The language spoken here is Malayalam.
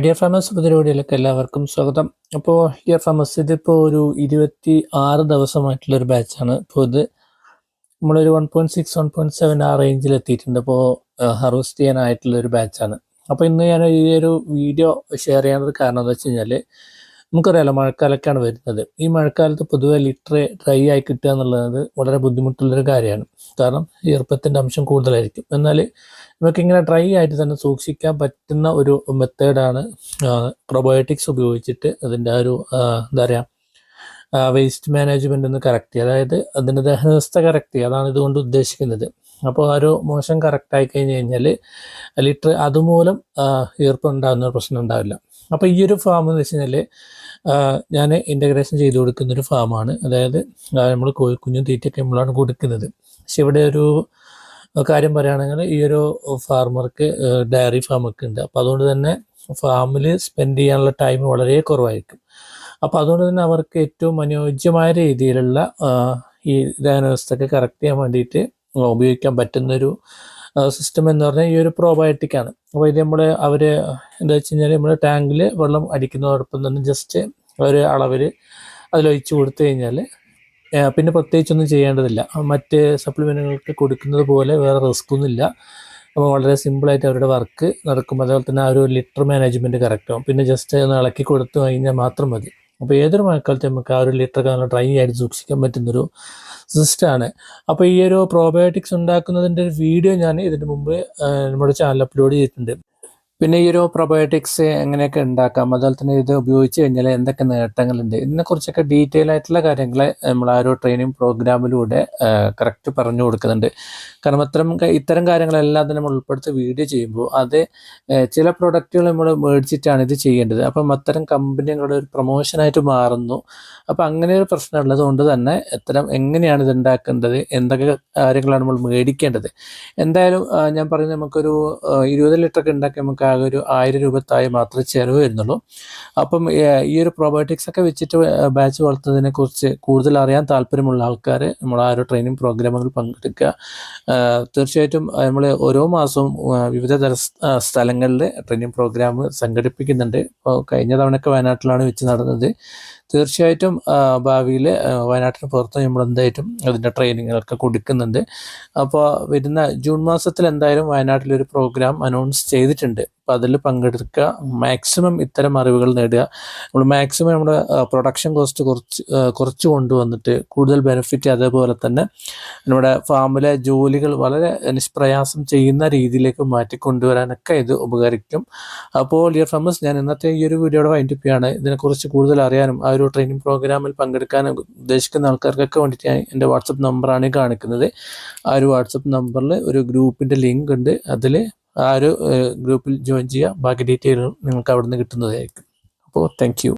ഡിയർ ഫാമസ് പരിപാടിയിലൊക്കെ എല്ലാവർക്കും സ്വാഗതം. അപ്പോൾ ഡിയർ ഫാമസ് ഇതിപ്പോൾ ഒരു ഇരുപത്തി ആറ് ദിവസമായിട്ടുള്ള ഒരു ബാച്ചാണ് ഇപ്പോൾ ഇത് നമ്മളൊരു one point six one point seven ആ റേഞ്ചിൽ എത്തിയിട്ടുണ്ട്. അപ്പോൾ ഹർവസ്റ്റ് ചെയ്യാനായിട്ടുള്ള ഒരു ബാച്ചാണ് അപ്പോൾ ഇന്ന് ഞാൻ ഈ ഒരു വീഡിയോ ഷെയർ ചെയ്യാനൊരു കാരണം എന്താ വെച്ച് കഴിഞ്ഞാൽ നമുക്കറിയാലോ മഴക്കാലൊക്കെയാണ് വരുന്നത്. ഈ മഴക്കാലത്ത് പൊതുവെ ലിറ്റർ ഡ്രൈ ആയി കിട്ടുക എന്നുള്ളത് വളരെ ബുദ്ധിമുട്ടുള്ളൊരു കാര്യമാണ്. കാരണം ഈർപ്പത്തിന്റെ അംശം കൂടുതലായിരിക്കും. എന്നാൽ നമുക്കിങ്ങനെ ഡ്രൈ ആയിട്ട് തന്നെ സൂക്ഷിക്കാൻ പറ്റുന്ന ഒരു മെത്തേഡാണ് പ്രൊബയോട്ടിക്സ് ഉപയോഗിച്ചിട്ട് അതിന്റെ ഒരു എന്താ പറയുക വേസ്റ്റ് മാനേജ്മെന്റ് ഒന്ന് കറക്റ്റ് ചെയ്യുക. അതായത് അതിന്റെ ദഹനവസ്ഥ കറക്റ്റ് ചെയ്യുക. അതാണ് ഇതുകൊണ്ട് ഉദ്ദേശിക്കുന്നത്. അപ്പോൾ ആ ഒരു മോശം കറക്റ്റ് ആയി കഴിഞ്ഞ് കഴിഞ്ഞാൽ ലിറ്റർ അതുമൂലം ഈർപ്പം ഉണ്ടാകുന്ന പ്രശ്നം ഉണ്ടാവില്ല. അപ്പോൾ ഈ ഒരു ഫാം എന്ന് വെച്ച് കഴിഞ്ഞാൽ ഞാൻ ഇന്റഗ്രേഷൻ ചെയ്ത് കൊടുക്കുന്ന ഒരു ഫാമാണ് അതായത് നമ്മൾ കുഞ്ഞും തീറ്റയൊക്കെ നമ്മളാണ് കൊടുക്കുന്നത്. പക്ഷെ ഇവിടെ ഒരു കാര്യം പറയുകയാണെങ്കിൽ ഈ ഒരു ഫാർമർക്ക് ഡയറി ഫാമൊക്കെ ഉണ്ട്. അപ്പോൾ അതുകൊണ്ട് തന്നെ ഫാമിൽ സ്പെൻഡ് ചെയ്യാനുള്ള ടൈം വളരെ കുറവായിരിക്കും. അപ്പോൾ അതുകൊണ്ട് തന്നെ അവർക്ക് ഏറ്റവും അനുയോജ്യമായ രീതിയിലുള്ള ഈ ദഹനവസ്ഥയൊക്കെ കറക്റ്റ് ചെയ്യാൻ വേണ്ടിയിട്ട് ഉപയോഗിക്കാൻ പറ്റുന്നൊരു സിസ്റ്റം എന്ന് പറഞ്ഞാൽ ഈ ഒരു പ്രോബയോട്ടിക് ആണ്. അപ്പോൾ ഇത് നമ്മൾ അവർ എന്താ വെച്ച് കഴിഞ്ഞാൽ നമ്മൾ ടാങ്കിൽ വെള്ളം അടിക്കുന്നതോടൊപ്പം തന്നെ ജസ്റ്റ് ഒരു അളവിൽ അതിലൊഴിച്ച് കൊടുത്തു കഴിഞ്ഞാൽ പിന്നെ പ്രത്യേകിച്ചൊന്നും ചെയ്യേണ്ടതില്ല. മറ്റ് സപ്ലിമെന്റുകൾക്ക് കൊടുക്കുന്നത് പോലെ വേറെ റിസ്ക് ഒന്നുമില്ല അപ്പോൾ വളരെ സിമ്പിളായിട്ട് അവരുടെ വർക്ക് നടക്കും. അതുപോലെ തന്നെ ആ ഒരു ലിറ്റർ മാനേജ്മെന്റ് കറക്റ്റാവും പിന്നെ ജസ്റ്റ് ഒന്ന് ഇളക്കി കൊടുത്തു കഴിഞ്ഞാൽ മാത്രം മതി. അപ്പോൾ ഏതൊരു മഴക്കാലത്ത് നമുക്ക് ആ ഒരു ലിറ്റർ കാലം ഡ്രൈ ആയിട്ട് സൂക്ഷിക്കാൻ പറ്റുന്നൊരു സിസ്റ്റമാണ് അപ്പോൾ ഈ ഒരു പ്രോബയോട്ടിക്സ് ഉണ്ടാക്കുന്നതിന്റെ ഒരു വീഡിയോ ഞാൻ ഇതിന് മുമ്പ് നമ്മുടെ ചാനൽ അപ്ലോഡ് ചെയ്തിട്ടുണ്ട്. പിന്നെ ഈ ഒരു പ്രൊബയോട്ടിക്സ് എങ്ങനെയൊക്കെ ഉണ്ടാക്കാം? അതുപോലെ തന്നെ ഇത് ഉപയോഗിച്ച് കഴിഞ്ഞാൽ എന്തൊക്കെ നേട്ടങ്ങളുണ്ട്? ഇതിനെക്കുറിച്ചൊക്കെ ഡീറ്റെയിൽ ആയിട്ടുള്ള കാര്യങ്ങൾ നമ്മൾ ആ ഒരു ട്രെയിനിങ് പ്രോഗ്രാമിലൂടെ കറക്റ്റ് പറഞ്ഞു കൊടുക്കുന്നുണ്ട്. കാരണം അത്തരം ഇത്തരം കാര്യങ്ങളെല്ലാം തന്നെ നമ്മൾ ഉൾപ്പെടുത്തി വീഡിയോ ചെയ്യുമ്പോൾ അത് ചില പ്രൊഡക്റ്റുകൾ നമ്മൾ മേടിച്ചിട്ടാണ് ഇത് ചെയ്യേണ്ടത്. അപ്പം അത്തരം കമ്പനികളുടെ ഒരു പ്രൊമോഷനായിട്ട് മാറുന്നു. അപ്പം അങ്ങനെ ഒരു പ്രശ്നം ഉള്ളതുകൊണ്ട് തന്നെ എത്തരം എങ്ങനെയാണ് ഇത് ഉണ്ടാക്കേണ്ടത്? എന്തൊക്കെ കാര്യങ്ങളാണ് നമ്മൾ മേടിക്കേണ്ടത്? എന്തായാലും ഞാൻ പറയുന്നത് നമുക്കൊരു ഇരുപത് ലിറ്ററൊക്കെ ഉണ്ടാക്കി നമുക്ക് ആകെ ഒരു ആയിരം രൂപ താഴെ മാത്രമേ ചിലവ് വരുന്നുള്ളൂ. അപ്പം ഈ ഒരു പ്രോബയോട്ടിക്സ് ഒക്കെ വെച്ചിട്ട് ബാച്ച് വളർത്തുന്നതിനെ കുറിച്ച് കൂടുതൽ അറിയാൻ താല്പര്യമുള്ള ആൾക്കാർ നമ്മൾ ആ ഒരു ട്രെയിനിങ് പ്രോഗ്രാമുകൾ പങ്കെടുക്കുക. തീർച്ചയായിട്ടും നമ്മൾ ഓരോ മാസവും വിവിധ തര സ്ഥലങ്ങളിൽ ട്രെയിനിങ് പ്രോഗ്രാം സംഘടിപ്പിക്കുന്നുണ്ട്. ഇപ്പോൾ കഴിഞ്ഞ തവണയൊക്കെ വയനാട്ടിലാണ് വെച്ച് നടന്നത്. തീർച്ചയായിട്ടും ഭാവിയിൽ വയനാട്ടിന് പുറത്ത് നമ്മൾ എന്തായിട്ടും അതിന്റെ ട്രെയിനിങ്ങുകളൊക്കെ കൊടുക്കുന്നുണ്ട്. അപ്പോൾ വരുന്ന ജൂൺ മാസത്തിൽ എന്തായാലും വയനാട്ടിലൊരു പ്രോഗ്രാം അനൗൺസ് ചെയ്തിട്ടുണ്ട്. അപ്പോൾ അതിൽ പങ്കെടുക്കുക. മാക്സിമം ഇത്തരം അറിവുകൾ നേടുക. നമ്മൾ മാക്സിമം നമ്മുടെ പ്രൊഡക്ഷൻ കോസ്റ്റ് കുറച്ച് കുറച്ച് കൊണ്ടുവന്നിട്ട് കൂടുതൽ ബെനിഫിറ്റ് അതേപോലെ തന്നെ നമ്മുടെ ഫാമിലെ ജോലികൾ വളരെ നിഷ്പ്രയാസം ചെയ്യുന്ന രീതിയിലേക്ക് മാറ്റിക്കൊണ്ടുവരാനൊക്കെ ഇത് ഉപകരിക്കും. അപ്പോൾ ഡിയർ ഫാമേഴ്സ് ഞാൻ ഇന്നത്തെ ഈ ഒരു വീഡിയോയുടെ വൈൻഡപ്പ് ചെയ്യാണ്. ഇതിനെക്കുറിച്ച് കൂടുതൽ അറിയാനും ആ ഒരു ട്രെയിനിങ് പ്രോഗ്രാമിൽ പങ്കെടുക്കാനും ഉദ്ദേശിക്കുന്ന ആൾക്കാർക്കൊക്കെ വേണ്ടിയിട്ട് ഞാൻ എന്റെ വാട്സപ്പ് നമ്പറാണ് കാണിക്കുന്നത്. ആ ഒരു വാട്സപ്പ് നമ്പറിൽ ഒരു ഗ്രൂപ്പിന്റെ ലിങ്ക് ഉണ്ട്. അതിൽ ആ ഒരു ഗ്രൂപ്പിൽ ജോയിൻ ചെയ്യുക. ബാക്കി ഡീറ്റെയിലുകൾ നിങ്ങൾക്ക് അവിടുന്ന് കിട്ടുന്നതായിരിക്കും. അപ്പോൾ താങ്ക്